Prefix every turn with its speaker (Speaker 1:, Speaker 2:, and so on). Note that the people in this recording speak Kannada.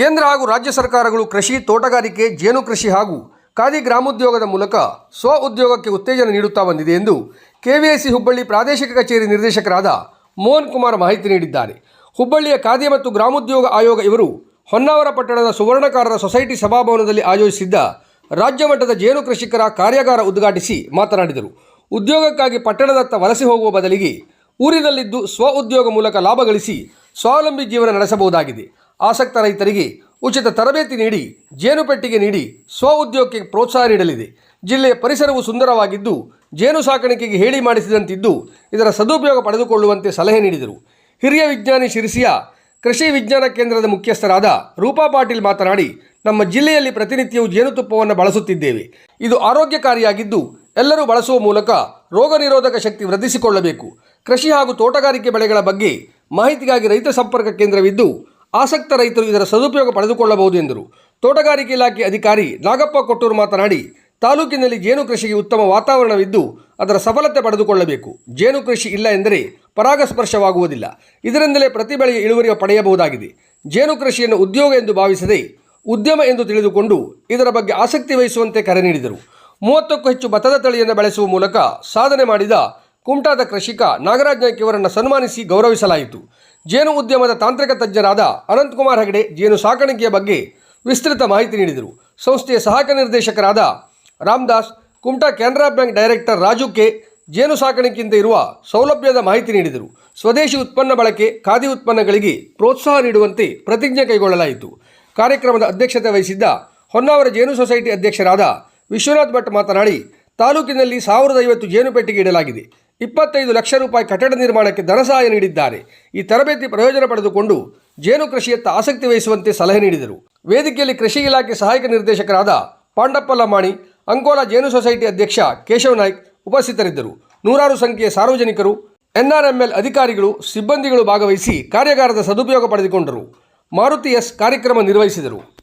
Speaker 1: ಕೇಂದ್ರ ಹಾಗೂ ರಾಜ್ಯ ಸರ್ಕಾರಗಳು ಕೃಷಿ, ತೋಟಗಾರಿಕೆ, ಜೇನು ಕೃಷಿ ಹಾಗೂ ಖಾದಿ ಗ್ರಾಮೋದ್ಯೋಗದ ಮೂಲಕ ಸ್ವ ಉದ್ಯೋಗಕ್ಕೆ ಉತ್ತೇಜನ ನೀಡುತ್ತಾ ಬಂದಿದೆ ಎಂದು ಕೆವಿಐಸಿ ಹುಬ್ಬಳ್ಳಿ ಪ್ರಾದೇಶಿಕ ಕಚೇರಿ ನಿರ್ದೇಶಕರಾದ ಮೋಹನ್ ಕುಮಾರ್ ಮಾಹಿತಿ ನೀಡಿದ್ದಾರೆ. ಹುಬ್ಬಳ್ಳಿಯ ಖಾದಿ ಮತ್ತು ಗ್ರಾಮೋದ್ಯೋಗ ಆಯೋಗ ಇವರು ಹೊನ್ನಾವರ ಪಟ್ಟಣದ ಸುವರ್ಣಕಾರರ ಸೊಸೈಟಿ ಸಭಾಭವನದಲ್ಲಿ ಆಯೋಜಿಸಿದ್ದ ರಾಜ್ಯ ಮಟ್ಟದ ಜೇನು ಕೃಷಿಕರ ಕಾರ್ಯಾಗಾರ ಉದ್ಘಾಟಿಸಿ ಮಾತನಾಡಿದರು. ಉದ್ಯೋಗಕ್ಕಾಗಿ ಪಟ್ಟಣದತ್ತ ವಲಸೆ ಹೋಗುವ ಬದಲಿಗೆ ಊರಿನಲ್ಲಿದ್ದು ಸ್ವ ಉದ್ಯೋಗ ಮೂಲಕ ಲಾಭ ಗಳಿಸಿ ಸ್ವಾವಲಂಬಿ ಜೀವನ ನಡೆಸಬಹುದಾಗಿದೆ. ಆಸಕ್ತ ರೈತರಿಗೆ ಉಚಿತ ತರಬೇತಿ ನೀಡಿ, ಜೇನು ಪೆಟ್ಟಿಗೆ ನೀಡಿ, ಸ್ವ ಉದ್ಯೋಗಕ್ಕೆ ಪ್ರೋತ್ಸಾಹ ನೀಡಲಿದೆ. ಜಿಲ್ಲೆಯ ಪರಿಸರವು ಸುಂದರವಾಗಿದ್ದು, ಜೇನು ಸಾಕಾಣಿಕೆಗೆ ಹೇಳಿ ಮಾಡಿಸಿದಂತಿದ್ದು, ಇದರ ಸದುಪಯೋಗ ಪಡೆದುಕೊಳ್ಳುವಂತೆ ಸಲಹೆ ನೀಡಿದರು. ಹಿರಿಯ ವಿಜ್ಞಾನಿ ಶಿರಸಿಯ ಕೃಷಿ ವಿಜ್ಞಾನ ಕೇಂದ್ರದ ಮುಖ್ಯಸ್ಥರಾದ ರೂಪಾ ಪಾಟೀಲ್ ಮಾತನಾಡಿ, ನಮ್ಮ ಜಿಲ್ಲೆಯಲ್ಲಿ ಪ್ರತಿನಿತ್ಯವೂ ಜೇನುತುಪ್ಪವನ್ನು ಬಳಸುತ್ತಿದ್ದೇವೆ. ಇದು ಆರೋಗ್ಯಕಾರಿಯಾಗಿದ್ದು, ಎಲ್ಲರೂ ಬಳಸುವ ಮೂಲಕ ರೋಗ ನಿರೋಧಕ ಶಕ್ತಿ ವೃದ್ಧಿಸಿಕೊಳ್ಳಬೇಕು. ಕೃಷಿ ಹಾಗೂ ತೋಟಗಾರಿಕೆ ಬೆಳೆಗಳ ಬಗ್ಗೆ ಮಾಹಿತಿಗಾಗಿ ರೈತ ಸಂಪರ್ಕ ಕೇಂದ್ರವಿದ್ದು ಆಸಕ್ತ ರೈತರು ಇದರ ಸದುಪಯೋಗ ಪಡೆದುಕೊಳ್ಳಬಹುದು ಎಂದರು. ತೋಟಗಾರಿಕೆ ಇಲಾಖೆ ಅಧಿಕಾರಿ ನಾಗಪ್ಪ ಕೊಟ್ಟೂರು ಮಾತನಾಡಿ, ತಾಲೂಕಿನಲ್ಲಿ ಜೇನು ಕೃಷಿಗೆ ಉತ್ತಮ ವಾತಾವರಣವಿದ್ದು ಅದರ ಸಫಲತೆ ಪಡೆದುಕೊಳ್ಳಬೇಕು. ಜೇನು ಕೃಷಿ ಇಲ್ಲ ಎಂದರೆ ಪರಾಗಸ್ಪರ್ಶವಾಗುವುದಿಲ್ಲ. ಇದರಿಂದಲೇ ಪ್ರತಿ ಬೆಳೆಯ ಇಳುವರಿ ಪಡೆಯಬಹುದಾಗಿದೆ. ಜೇನು ಕೃಷಿಯನ್ನು ಉದ್ಯೋಗ ಎಂದು ಭಾವಿಸದೆ ಉದ್ಯಮ ಎಂದು ತಿಳಿದುಕೊಂಡು ಇದರ ಬಗ್ಗೆ ಆಸಕ್ತಿ ವಹಿಸುವಂತೆ ಕರೆ ನೀಡಿದರು. ಮೂವತ್ತಕ್ಕೂ ಹೆಚ್ಚು ಭತ್ತದ ತಳಿಯನ್ನು ಬೆಳೆಸುವ ಮೂಲಕ ಸಾಧನೆ ಮಾಡಿದ ಕುಮಟಾದ ಕೃಷಿಕ ನಾಗರಾಜ್ ನಾಯ್ಕಿಯವರನ್ನು ಸನ್ಮಾನಿಸಿ ಗೌರವಿಸಲಾಯಿತು. ಜೇನು ಉದ್ಯಮದ ತಾಂತ್ರಿಕ ತಜ್ಞರಾದ ಅನಂತಕುಮಾರ್ ಹೆಗಡೆ ಜೇನು ಸಾಕಾಣಿಕೆಯ ಬಗ್ಗೆ ವಿಸ್ತೃತ ಮಾಹಿತಿ ನೀಡಿದರು. ಸಂಸ್ಥೆಯ ಸಹಾಯಕ ನಿರ್ದೇಶಕರಾದ Ramdas, Kumta Canara bank director Raju K. ಜೇನು ಸಾಕಾಣಿಕೆಯಿಂದ ಇರುವ ಸೌಲಭ್ಯದ ಮಾಹಿತಿ ನೀಡಿದರು. ಸ್ವದೇಶಿ ಉತ್ಪನ್ನ ಬಳಕೆ, ಖಾದಿ ಉತ್ಪನ್ನಗಳಿಗೆ ಪ್ರೋತ್ಸಾಹ ನೀಡುವಂತೆ ಪ್ರತಿಜ್ಞೆ ಕೈಗೊಳ್ಳಲಾಯಿತು. ಕಾರ್ಯಕ್ರಮದ ಅಧ್ಯಕ್ಷತೆ ವಹಿಸಿದ್ದ ಹೊನ್ನಾವರ ಜೇನು ಸೊಸೈಟಿ ಅಧ್ಯಕ್ಷರಾದ ವಿಶ್ವನಾಥ್ ಭಟ್ ಮಾತನಾಡಿ, ತಾಲೂಕಿನಲ್ಲಿ ಸಾವಿರದ ಐವತ್ತು ಜೇನುಪೇಟೆಗೆ ಪೆಟ್ಟಿಗೆ ಇಡಲಾಗಿದೆ. ಇಪ್ಪತ್ತೈದು ಲಕ್ಷ ರೂಪಾಯಿ ಕಟ್ಟಡ ನಿರ್ಮಾಣಕ್ಕೆ ಧನಸಹಾಯ ನೀಡಿದ್ದಾರೆ. ಈ ತರಬೇತಿ ಪ್ರಯೋಜನ ಪಡೆದುಕೊಂಡು ಜೇನು ಕೃಷಿಯತ್ತ ಆಸಕ್ತಿ ವಹಿಸುವಂತೆ ಸಲಹೆ ನೀಡಿದರು. ವೇದಿಕೆಯಲ್ಲಿ ಕೃಷಿ ಇಲಾಖೆ ಸಹಾಯಕ ನಿರ್ದೇಶಕರಾದ ಪಾಂಡಪ್ಪ ಲಮಾಣಿ ಅಂಕೋಲಾ ಜೇನು ಸೊಸೈಟಿ ಅಧ್ಯಕ್ಷ ಕೇಶವ್ ನಾಯ್ಕ್ ಉಪಸ್ಥಿತರಿದ್ದರು. ನೂರಾರು ಸಂಖ್ಯೆಯ ಸಾರ್ವಜನಿಕರು, ಎನ್ಆರ್ಎಂಎಲ್ ಅಧಿಕಾರಿಗಳು, ಸಿಬ್ಬಂದಿಗಳು ಭಾಗವಹಿಸಿ ಕಾರ್ಯಾಗಾರದ ಸದುಪಯೋಗ ಪಡೆದುಕೊಂಡರು. ಮಾರುತಿ ಎಸ್ ಕಾರ್ಯಕ್ರಮ ನಿರ್ವಹಿಸಿದರು.